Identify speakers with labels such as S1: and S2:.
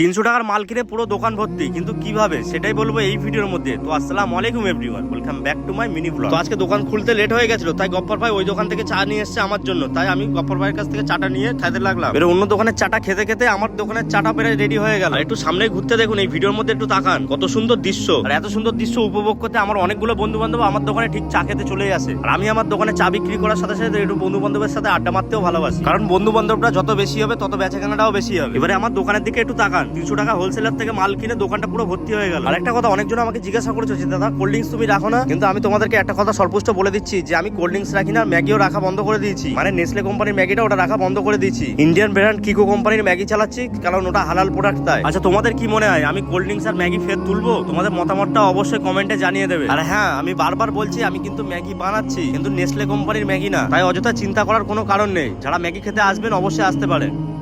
S1: তিনশো টাকার মাল কিনে পুরো দোকান ভর্তি কিন্তু কীভাবে? সেটাই বলব এই ভিডিওর মধ্যে। তো আসসালামু আলাইকুম everyone welcome back to my mini blog তো আজকে দোকান খুলতে লেট হয়ে গেছিল তাই গপ্পর ভাই ওই দোকান থেকে চা নিয়ে এসেছে আমার জন্য। তাই আমি গপ্পর ভাইয়ের কাছ থেকে চাটা নিয়ে খেতে লাগলাম। এর অন্য দোকানের চাটা খেতে খেতে আমার দোকানের চাটা পেরে রেডি হয়ে গেল। একটু সামনে ঘুরতে দেখুন এই ভিডিওর মধ্যে একটু তাকান কত সুন্দর দৃশ্য। আর এত সুন্দর দৃশ্য উপভোগ করতে আমার অনেকগুলো বন্ধু বান্ধব আমার দোকানে ঠিক চা খেতে চলে আসে। আর আমি আমার দোকানে চা বিক্রি করার সাথে সাথে একটু বন্ধু বান্ধবের সাথে আড্ডা মারতেও ভালোবাসি। কারণ বন্ধু বান্ধবরা যত বেশি হবে তত বেচাকেনাটাও বেশি হবে। এবারে আমার দোকানের দিকে একটু তাকান। তিনশো টাকা হোলসেলার থেকে মাল কিনে দোকানটা পুরো ভর্তি হয়ে গেল। আর একটা কথা, অনেকজন আমাকে জিজ্ঞাসা করেছে যে, দাদা কোল্ড ড্রিঙ্কস তুমি রাখো না? কিন্তু আমি তোমাদেরকে একটা কথা সর্বস্ত বলে দিচ্ছি যে, আমি কোল্ড ড্রিঙ্কস রাখি না ম্যাগিও রাখা বন্ধ করে দিয়েছি। মানে নেসলে কোম্পানির ম্যাগিটা ওটা রাখা বন্ধ করে দিয়েছি। ইন্ডিয়ান ব্র্যান্ড কিকো কোম্পানির ম্যাগি চালাচ্ছি, কারণ ওটা হালাল প্রোডাক্ট তাই। আচ্ছা তোমাদের কি মনে হয়, আমি কোল্ড ড্রিঙ্কস আর ম্যাগি ফের তুলবো? তোমাদের মতামতটা অবশ্যই কমেন্টে জানিয়ে দেবে। আর হ্যাঁ আমি বারবার বলছি, আমি কিন্তু ম্যাগি বানাচ্ছি, কিন্তু নেসলে কোম্পানির ম্যাগি না। তাই অযথা চিন্তা করার কোনো কারণ নেই। যারা ম্যাগি খেতে আসবেন, অবশ্যই আসতে পারেন।